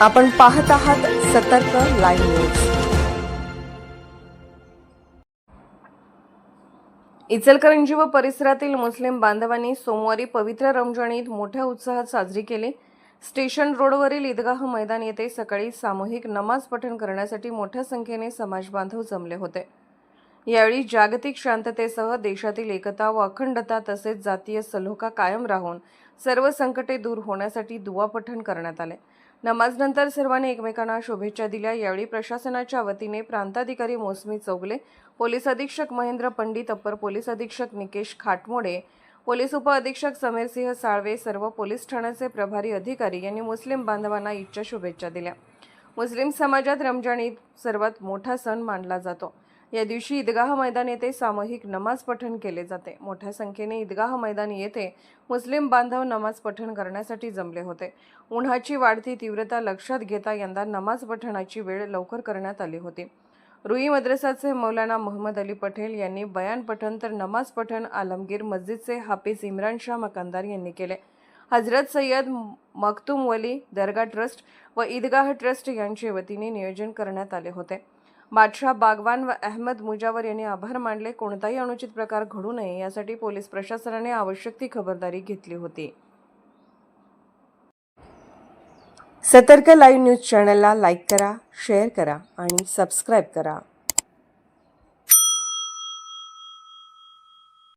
आपण पाहत आहात सतर्क लाईव्ह न्यूज. इचलकरंजी व परिसरातील मुस्लिम बांधवांनी सोमवारी पवित्र रमजान ईद मोठ्या उत्साहात साजरी केली. स्टेशन रोडवरील ईदगाह मैदान येथे सकाळी सामूहिक नमाज पठण करण्यासाठी मोठ्या संख्येने समाज बांधव जमले होते. यावेळी जागतिक शांततेसह देशातील एकता व अखंडता तसेच जातीय सलोखा कायम राहून सर्व संकटे दूर होण्यासाठी दुवा पठण करण्यात आले. नमाजनंतर सर्वांनी एकमेकांना शुभेच्छा दिल्या. यावेळी प्रशासनाच्या वतीने प्रांताधिकारी मोसमी चौगले पोलीस अधीक्षक महेंद्र पंडित अप्पर पोलीस अधीक्षक निकेश खाटमोडे पोलीस उपअधीक्षक समीरसिंह साळवे सर्व पोलीस ठाण्याचे प्रभारी अधिकारी यांनी मुस्लिम बांधवांना ईदच्या शुभेच्छा दिल्या. मुस्लिम समाजात रमजान ईद सर्वात मोठा सण मानला जातो. या दिवशी ईदगाह मैदान येथे सामूहिक नमाज पठण केले जाते. मोठ्या संख्येने ईदगाह मैदान येथे मुस्लिम बांधव नमाज पठण करण्यासाठी जमले होते. उन्हाची वाढती तीव्रता लक्षात घेता यंदा नमाज पठणाची वेळ लवकर करण्यात आली होती. रुई मद्रसाचे मौलाना मोहम्मद अली पटेल यांनी बयान पठण तर नमाज पठण आलमगीर मस्जिदचे हाफिज इम्रान शाह मकानदार यांनी केले. हजरत सय्यद मखतुम वली दर्गा ट्रस्ट व ईदगाह ट्रस्ट यांच्या वतीने नियोजन करण्यात आले होते. बादशाह बागवान व अहमद मुजावर यांनी आभार मानले कोणताही अनुचित प्रकार घडू नये यासाठी पोलीस प्रशासनाने आवश्यक ती खबरदारी घेतली होती. सतर्क लाईव्ह न्यूज चॅनलला लाईक करा शेअर करा आणि सबस्क्राईब करा.